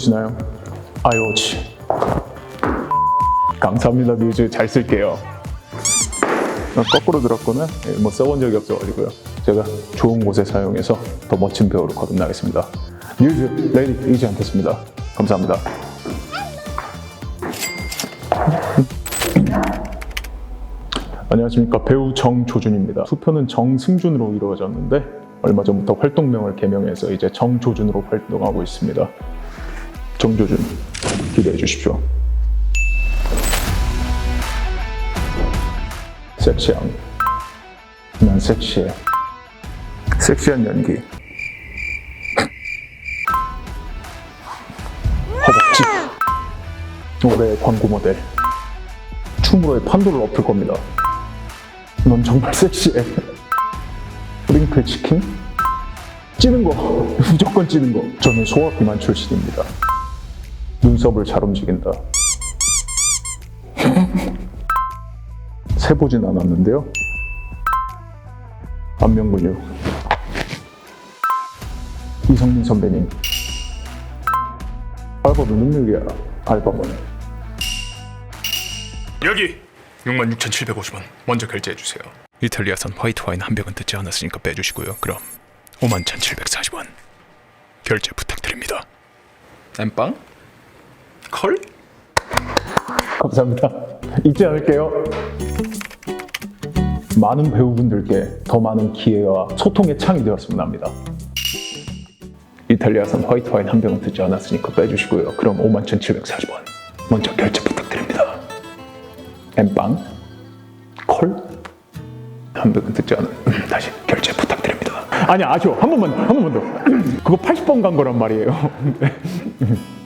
보이시나요? iWatch. 감사합니다 뮤즈 잘 쓸게요. 어, 거꾸로 들었거나 예, 뭐 써본 적이 없어가지고요. 제가 좋은 곳에 사용해서 더 멋진 배우로 거듭나겠습니다. 뮤즈 레이디 이지 않겠습니다. 감사합니다. 안녕하십니까 배우 정조준입니다. 수표는 정승준으로 이루어졌는데 얼마 전부터 활동명을 개명해서 이제 정조준으로 활동하고 있습니다. 정조준 기대해 주십시오. 섹시함. 난 섹시해. 섹시한 연기. 허벅지. 올해 광고 모델. 춤으로의 판도를 엎을 겁니다. 넌 정말 섹시해. 프링클 치킨? 찌는 거. 무조건 찌는 거. 저는 소화 비만 출신입니다. 눈썹을 잘 움직인다. 세보진 않았는데요. 안면 근육. 이성민 선배님. 알바도 능력이야. 알바몬. 여기 66,750원 먼저 결제해 주세요. 이탈리아산 화이트 와인 한 병은 듣지 않았으니까 빼주시고요. 그럼 51,740원 결제 부탁드립니다. 엠빵? 컬? 감사합니다. 잊지 않을게요. 많은 배우분들께 더 많은 기회와 소통의 창이 되었으면 합니다. 이탈리아산 화이트 와인 한 병은 듣지 않았으니까 빼주시고요. 그럼 51,740원 먼저 결제 부탁드립니다. 엠빵? 콜? 한 병은 듣지 않은 다시 결제 부탁드립니다. 아니 아쉬워 한 번만 한 번만 더 그거 80번 간 거란 말이에요.